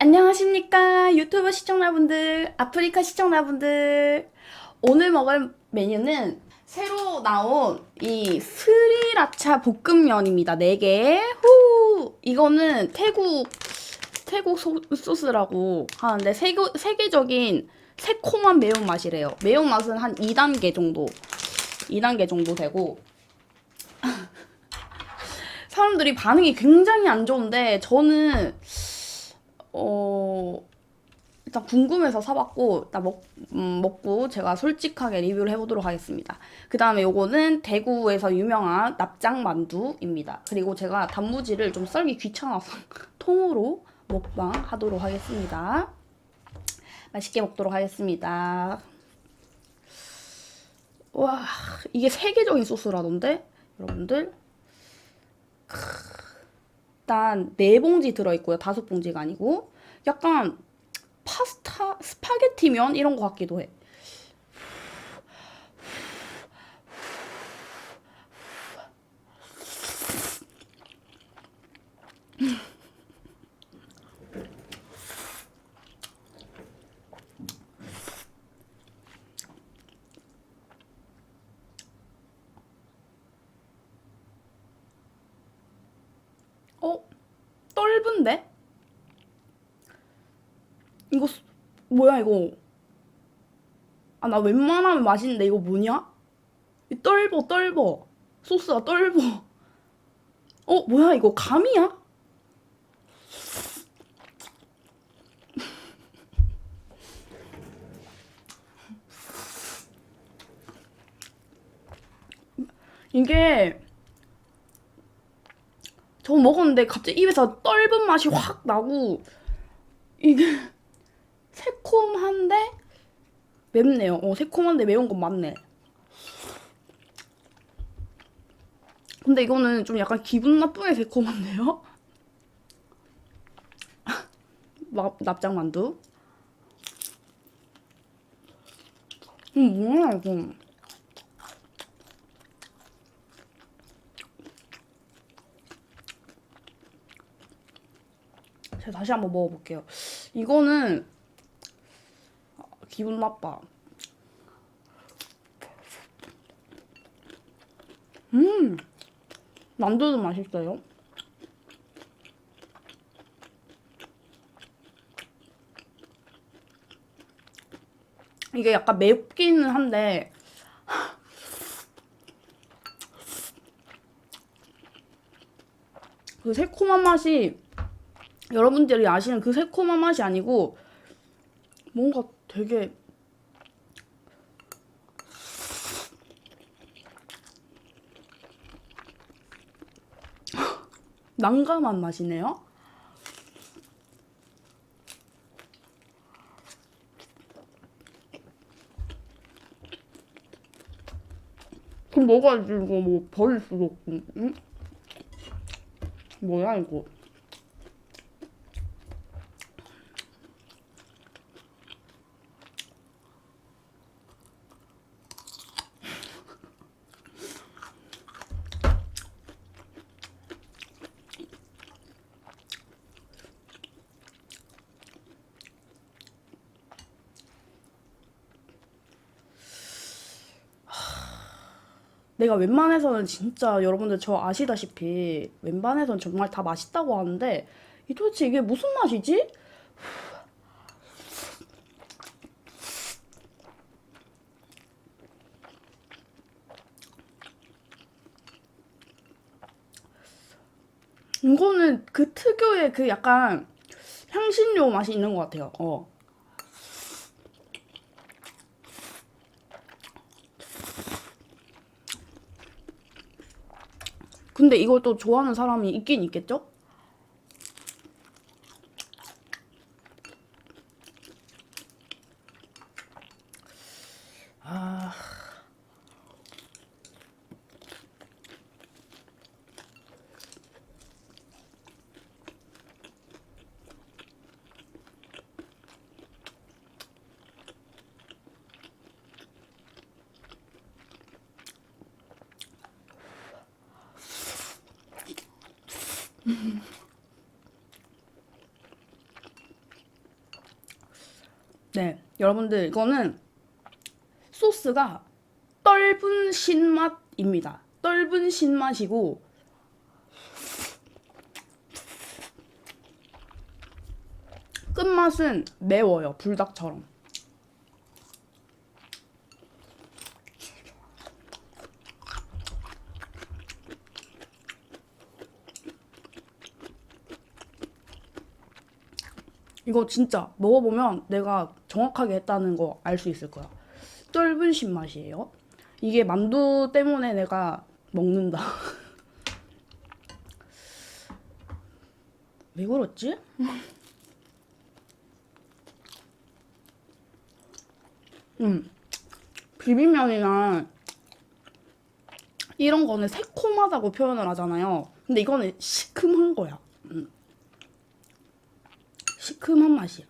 안녕하십니까 유튜브 시청자분들 아프리카 시청자분들. 오늘 먹을 메뉴는 새로 나온 이 스리라차 볶음면입니다. 4개. 후! 이거는 태국 태국 소, 소스라고 하는데 세계, 세계적인 새콤한 매운맛이래요. 매운맛은 한 2단계 정도 2단계 정도 되고. 사람들이 반응이 굉장히 안 좋은데 저는 어 일단 궁금해서 사봤고 일단 먹, 음, 먹고 제가 솔직하게 리뷰를 해보도록 하겠습니다. 그 다음에 요거는 대구에서 유명한 납작 만두입니다. 그리고 제가 단무지를 좀 썰기 귀찮아서 통으로 먹방 하도록 하겠습니다. 맛있게 먹도록 하겠습니다. 와 이게 세계적인 소스라던데 여러분들 일단 네 봉지 들어있고요. 다섯 봉지가 아니고 약간 파스타, 스파게티면 이런 거 같기도 해. 어? 떫은데? 이거 수- 뭐야 이거? 아 나 웬만하면 맛있는데 이거 뭐냐? 이 떫어 떫어 소스가 떫어 어 뭐야 이거 감이야? 이게 저 먹었는데 갑자기 입에서 떫은 맛이 확 나고 이게 새콤한데 맵네요. 어, 새콤한데 매운 건 맞네. 근데 이거는 좀 약간 기분 나쁘게 새콤한데요? 마- 납작만두. 음, 뭐야, 이거. 제가 다시 한번 먹어볼게요. 이거는 아, 기분 나빠. 음, 만두도 맛있어요. 이게 약간 맵기는 한데 그 새콤한 맛이 여러분들이 아시는 그 새콤한 맛이 아니고 뭔가 되게 난감한 맛이네요. 그럼 먹어야지 이거 뭐 버릴 수도 없고 응? 뭐야 이거 내가 웬만해서는 진짜 여러분들 저 아시다시피 웬만해서는 정말 다 맛있다고 하는데 이 도대체 이게 무슨 맛이지? 이거는 그 특유의 그 약간 향신료 맛이 있는 것 같아요. 어. 근데 이걸 또 좋아하는 사람이 있긴 있겠죠? 네, 여러분들 이거는 소스가 떫은 신맛입니다. 떫은 신맛이고 끝맛은 매워요. 불닭처럼. 이거 진짜 먹어보면 내가 정확하게 했다는 거 알 수 있을 거야. 떫은 신맛이에요. 이게 만두 때문에 내가 먹는다. 왜 그렇지? 음, 비빔면이나 이런 거는 새콤하다고 표현을 하잖아요. 근데 이거는 시큼한 거야. 음. 시큼한 맛이야.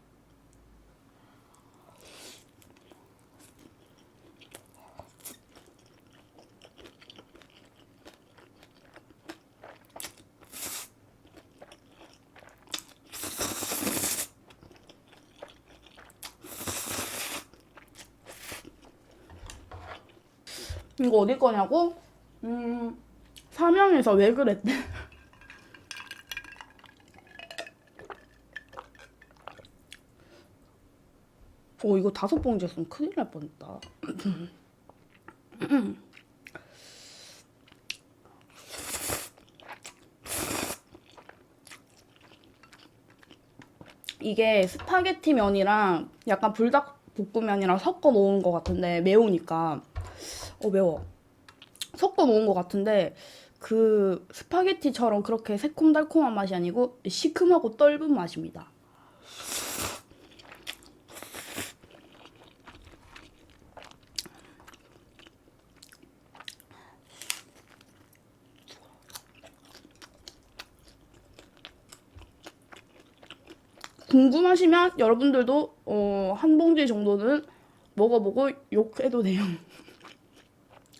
이거 어디 거냐고? 음, 삼양에서 왜 그랬대? 오, 이거 다섯 봉지였으면 큰일 날 뻔했다. 이게 스파게티 면이랑 약간 불닭볶음면이랑 섞어 놓은 것 같은데 매우니까 어 매워 섞어 놓은 것 같은데 그 스파게티처럼 그렇게 새콤달콤한 맛이 아니고 시큼하고 떫은 맛입니다. 궁금하시면 여러분들도 어, 한 봉지 정도는 먹어보고 욕해도 돼요.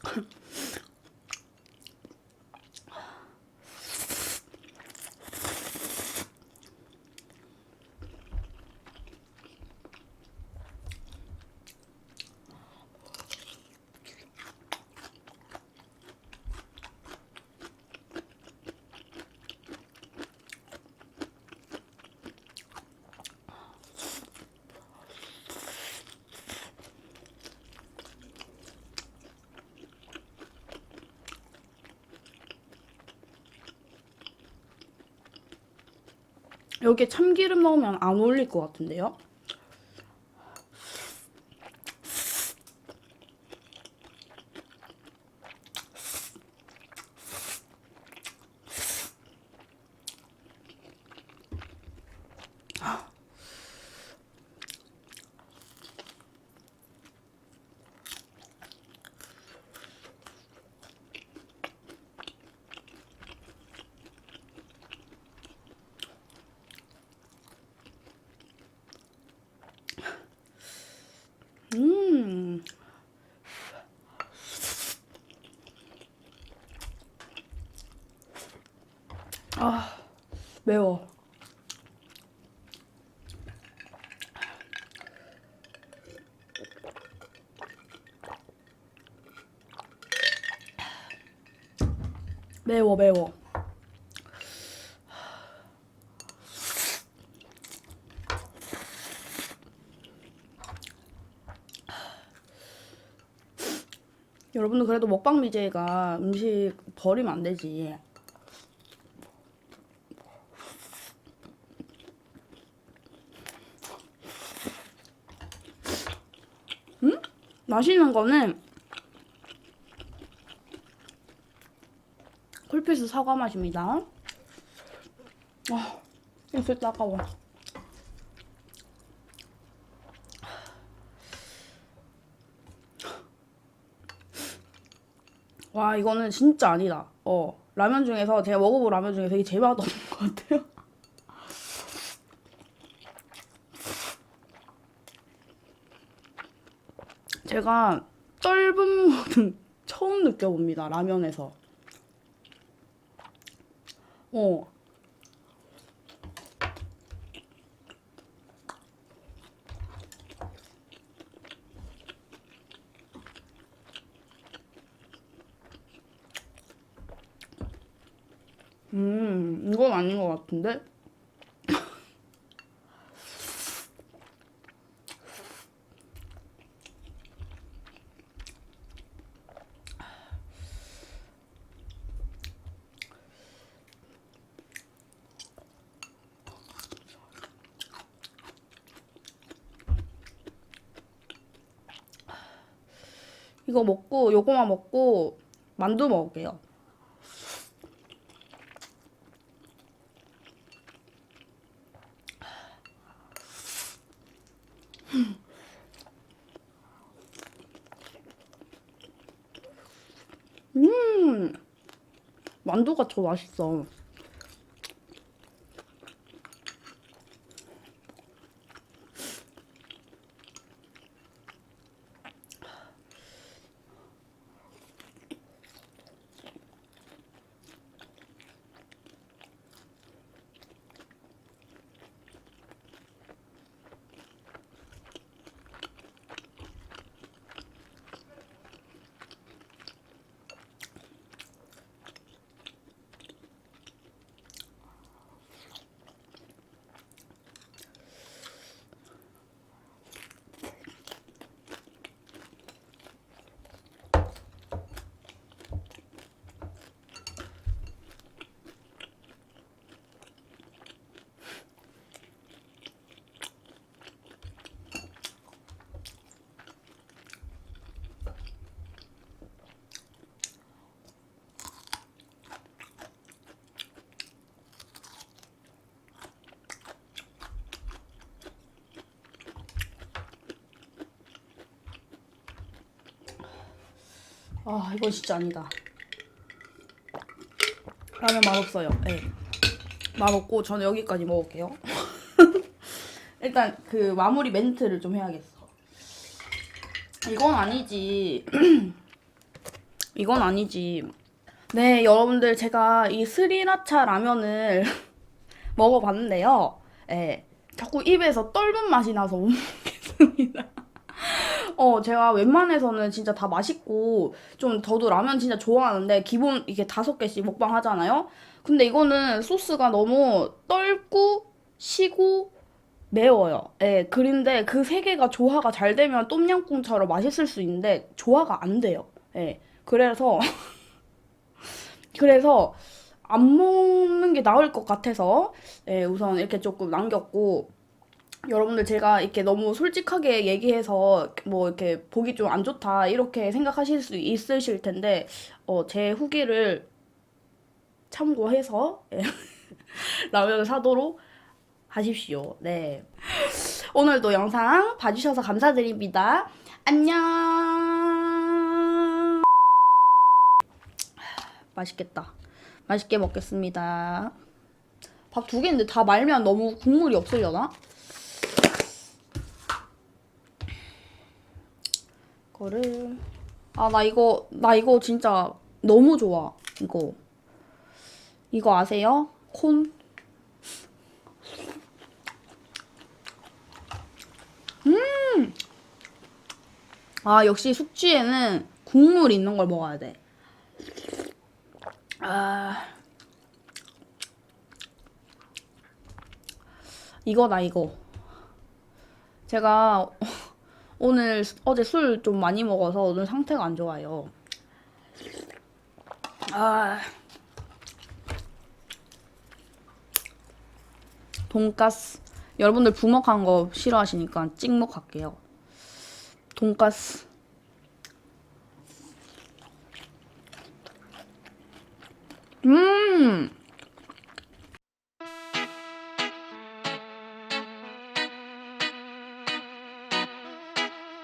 여기에 참기름 넣으면 안 어울릴 것 같은데요? 음. 아, 매워. 매워, 매워. 여러분들 그래도 먹방 BJ가 음식 버리면 안 되지. 음? 맛있는 거는 콜피스 사과 맛입니다. 아, 입술 따가워. 와 이거는 진짜 아니다. 어 라면 중에서 제가 먹어본 라면 중에 되게 제일 맛없는 것 같아요. 제가 떫은 물은 처음 느껴봅니다. 라면에서. 어. 음, 이건 아닌 것 같은데? 이거 먹고 요거만 먹고 만두 먹을게요. 음, 만두가 더 맛있어. 아, 이건 진짜 아니다. 라면 맛없어요. 네. 맛없고 저는 여기까지 먹을게요. 일단 그 마무리 멘트를 좀 해야겠어. 이건 아니지. 이건 아니지. 네, 여러분들 제가 이 스리라차 라면을 먹어봤는데요. 예. 자꾸 입에서 떫은 맛이 나서 못 먹겠습니다. 어, 제가 웬만해서는 진짜 다 맛있고, 좀 저도 라면 진짜 좋아하는데, 기본 이게 다섯 개씩 먹방 하잖아요? 근데 이거는 소스가 너무 떫고, 시고, 매워요. 예, 그런데 그 세 개가 조화가 잘 되면 똠양꿍처럼 맛있을 수 있는데, 조화가 안 돼요. 예, 그래서, 그래서, 안 먹는 게 나을 것 같아서, 예, 우선 이렇게 조금 남겼고, 여러분들 제가 이렇게 너무 솔직하게 얘기해서 뭐 이렇게 보기 좀 안 좋다 이렇게 생각하실 수 있으실 텐데 어, 제 후기를 참고해서 예, 라면을 사도록 하십시오. 네. 오늘도 영상 봐주셔서 감사드립니다. 안녕. 맛있겠다. 맛있게 먹겠습니다. 밥 두 개인데 다 말면 너무 국물이 없으려나? 거를 아 나 이거 나 이거 진짜 너무 좋아 이거 이거 아세요? 콘 음! 아 역시 숙취에는 국물 있는 걸 먹어야 돼. 아 이거다 이거. 제가 오늘 수- 어제 술 좀 많이 먹어서 오늘 상태가 안 좋아요. 아. 돈가스. 여러분들 부먹한 거 싫어하시니까 찍먹 할게요. 돈가스. 음!